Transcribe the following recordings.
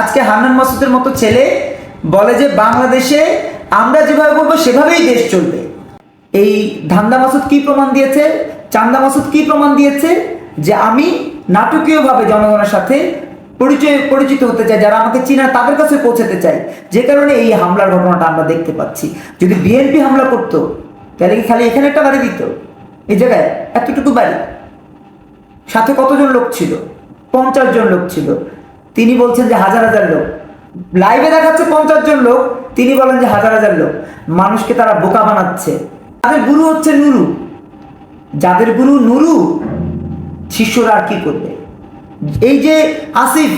আজকে হান্নান মাসুদের মতো ছেলে বলে যে বাংলাদেশে আমরা যেভাবে বলব সেভাবেই দেশ চলবে। এই ধান্দা মাসুদ কি প্রমাণ দিয়েছে? চান্দা মাসুদ কি প্রমাণ দিয়েছে? যে আমি নাটকীয়ভাবে জনগণের সাথে পরিচয়, পরিচিত হতে চাই, যারা আমাকে চিনা তাদের কাছে পৌঁছাতে চাই। যে কারণে এই হামলার ঘটনাটা আমরা দেখতে পাচ্ছি। যদি বিএনপি হামলা করতো, তাহলে কি খালি এখানে একটা বাড়ি দিত? এই জায়গায় এতটুকু বাড়ি। সাথে কতজন লোক ছিল? পঞ্চাশ জন লোক ছিল। তিনি বলছেন যে হাজার হাজার লোক। লাইভে দেখাচ্ছে পঞ্চাশ জন লোক, তিনি বলেন যে হাজার হাজার লোক। মানুষকে তারা বোকা বানাচ্ছে। তাদের গুরু হচ্ছে নুরু। যাদের গুরু নুরু, শিষ্যরা আর কি করবে? এই যে আসিফ,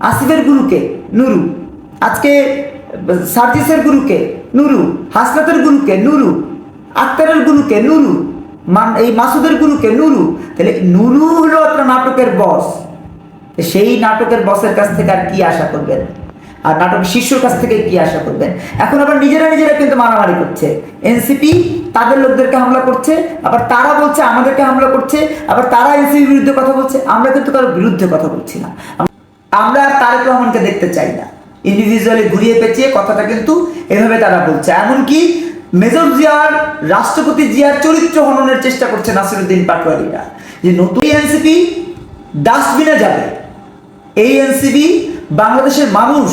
আসিফের গুরুকে নুরু। আজকে সার্জিসের গুরুকে নুরু। হাসনাতের গুরুকে নুরু। আক্তারের গুরুকে নুরু। মান, এই মাসুদের গুরুকে নুরু। তাহলে নুরু হলো একটা নাটকের বস সেই নাটকের বসের কাছ থেকে আর কি আশা করবেন? আর নাটক শিষ্যর কাছ থেকে কি আশা করবেন? এখন আবার নিজেরা নিজেরা কিন্তু মারামারি করছে। এনসিপি তাদের লোকদেরকে হামলা করছে, আবার তারা বলছে আমাদেরকে হামলা করছে, আবার তারা এনসিপির বিরুদ্ধে কথা বলছে, আমরা কিন্তু কারোর বিরুদ্ধে কথা বলছি না। আমরা তারেক রহমানকে দেখতে চাই না। ইন্ডিভিজুয়ালি ঘুরিয়ে পেঁচিয়ে কথাটা কিন্তু এভাবে তারা বলছে। এমনকি মেজর জিয়ার রাষ্ট্রপতি জিয়ার চরিত্র হননের চেষ্টা করছে নাসিরুদ্দিন পাটোয়ারিরা। যে নতুন এনসিপি ডাস্টবিনে যাবে। এই এনসিবি বাংলাদেশের মানুষ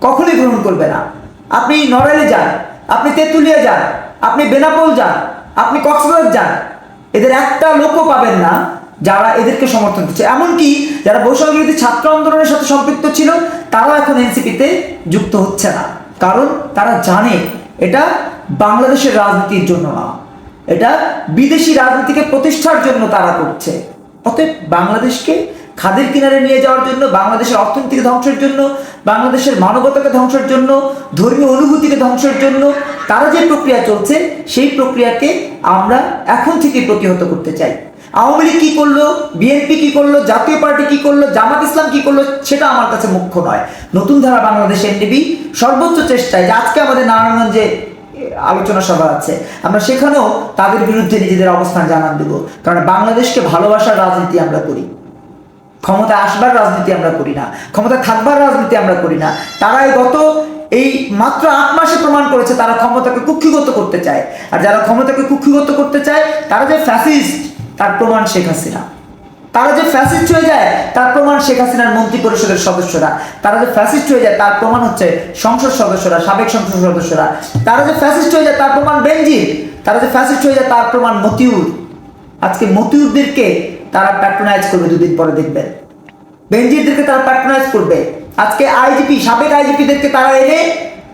কখনোই গ্রহণ করবে না। আপনি নড়াইলে যান, আপনি তেঁতুলিয়া যান, আপনি বেনাপোল যান, আপনি কক্সবাজার যান, এদের একটা লোকও পাবেন না যারা এদেরকে সমর্থন করছে। এমনকি যারা বৈষম্য বিরোধী ছাত্র আন্দোলনের সাথে সম্পৃক্ত ছিল, তারাও এখন এনসিপিতে যুক্ত হচ্ছে না। কারণ তারা জানে এটা বাংলাদেশের রাজনীতির জন্য না। এটা বিদেশি রাজনীতিকে প্রতিষ্ঠার জন্য তারা করছে। অতএব বাংলাদেশকে খাদের কিনারে নিয়ে যাওয়ার জন্য, বাংলাদেশের অর্থনীতিকে ধ্বংসের জন্য, বাংলাদেশের মানবতাকে ধ্বংসের জন্য, ধর্মীয় অনুভূতিকে ধ্বংসের জন্য, তারা যে প্রক্রিয়া চলছে, সেই প্রক্রিয়াকে আমরা এখন থেকে প্রতিহত করতে চাই। আওয়ামী লীগ কি করল? বিএনপি কি করল? জাতীয় পার্টি কি করল? জামাত ইসলাম কি করল? সেটা আমার কাছে মুখ্য নয়। নতুন ধারা বাংলাদেশ এনডিবি সর্বোচ্চ চেষ্টায় যে আজকে আমাদের নারায়ণগঞ্জে আলোচনা সভা আছে। আমরা সেখানেও তাদের বিরুদ্ধে নিজেদের অবস্থান জানান দেব। কারণ বাংলাদেশকে ভালোবাসার রাজনীতি আমরা করি। ক্ষমতা আসবার রাজনীতি আমরা করি না, ক্ষমতা থাকবার রাজনীতি আমরা করি না। তারাই গত এই মাত্র আট মাসে প্রমাণ করেছে তারা ক্ষমতাকে কুক্ষিগত করতে চায়। আর যারা ক্ষমতাকে কুক্ষিগত করতে চায়, তারা যে ফ্যাসিস্ট তার প্রমাণ শেখ হাসিনা। তারা যে ফ্যাসিস্ট হয়ে যায়, তার প্রমাণ শেখ হাসিনার মন্ত্রী পরিষদের সদস্যরা। তারা যে ফ্যাসিস্ট হয়ে যায়, তার প্রমাণ হচ্ছে সংসদ সদস্যরা, সাবেক সংসদ সদস্যরা। তারা যে ফ্যাসিস্ট হয়ে যায়, তার প্রমাণ বেঞ্জির তারা যে ফ্যাসিস্ট হয়ে যায়, তার প্রমাণ মতিউর। আজকে মতিউরদেরকে তারা প্যাট্রোনাইজ করবে দুদিন পরে দেখবেন বেঞ্জিরদেরকে তারা প্যাট্রোনাইজ করবে। আজকে আইজিপি, সাবেক আইজিপিদেরকে তারা এনে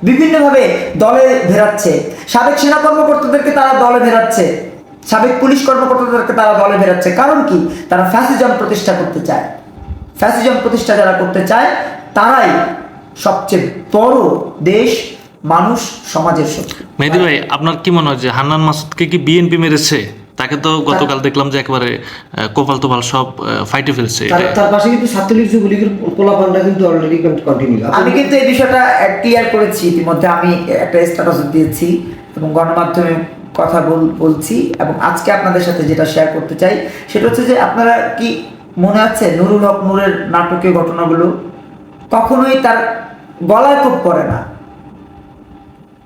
বিভিন্নভাবে দলে ভেরাচ্ছে। সাবেক সেনা কর্মকর্তাদেরকে তারা দলে ভেরাচ্ছে। সাবেক পুলিশ কর্মকর্তাদেরকে তারা দলে ভেরাচ্ছে। কারণ কি? তারা ফ্যাসিজম প্রতিষ্ঠা করতে চায়। ফ্যাসিজম প্রতিষ্ঠা যারা করতে চায়, তারাই সবচেয়ে বড় দেশ, মানুষ, সমাজের শক্তি মেহেদি ভাই, আপনার কি মনে হয় যে হান্নান মাসুদকে কি বিএনপি মেরেছে? তাকে তো গতকাল দেখলাম যে একেবারে কোপাল তোপাল সব ফাইটে ফেলছে। তার পাশে কিন্তু ছাত্রলীগ যুবলীগের পোলাপানটা কিন্তু অলরেডি কন্টিনিউ আমি কিন্তু এই বিষয়টা ক্লিয়ার করেছি। ইতিমধ্যে আমি একটা স্ট্যাটাস দিয়েছি এবং গণমাধ্যমে কথা বল- বলছি এবং আজকে আপনাদের সাথে যেটা শেয়ার করতে চাই সেটা হচ্ছে যে আপনারা কি মনে আছে নুরুল হক নূরের নাটকীয় ঘটনাগুলো? কখনোই তার গলায় কোপ করে না।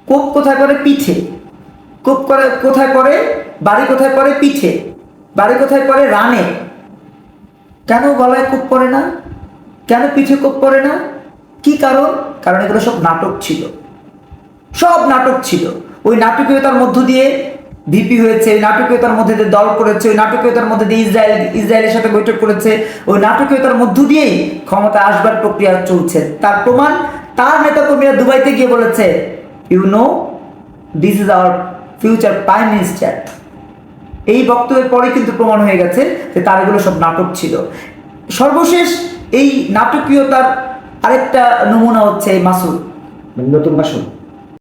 কোপ কোথায় করে পিঠে। কোপ করে কোথায় পড়ে? বাড়ি কোথায় পড়ে পিঠে? বাড়ি কোথায় পড়ে রানে? কেন গলায় কোপ পড়ে না? কেন পিঠে কোপ পড়ে না? কি কারণ? কারণ এগুলো সব নাটক ছিল। সব নাটক ছিল। ওই নাটকীয়তার মধ্য দিয়ে ভিপি হয়েছে, ওই নাটকীয়তার মধ্যে দিয়ে দল করেছে, ওই নাটকীয়তার মধ্যে দিয়ে ইসরায়েল, ইসরায়েলের সাথে বৈঠক করেছে, ওই নাটকীয়তার মধ্য দিয়েই ক্ষমতা আসবার প্রক্রিয়া চলছে। তার প্রমাণ তার নেতাকর্মীরা দুবাইতে গিয়ে বলেছে you know this is our future prime minister এই বক্তব্যের পরে কিন্তু প্রমাণ হয়ে গেছে যে তার এগুলো সব নাটক ছিল। সর্বশেষ এই নাটকীয়তার আরেকটা নমুনা হচ্ছে এই মাসুদ। মানে নতুন বাসন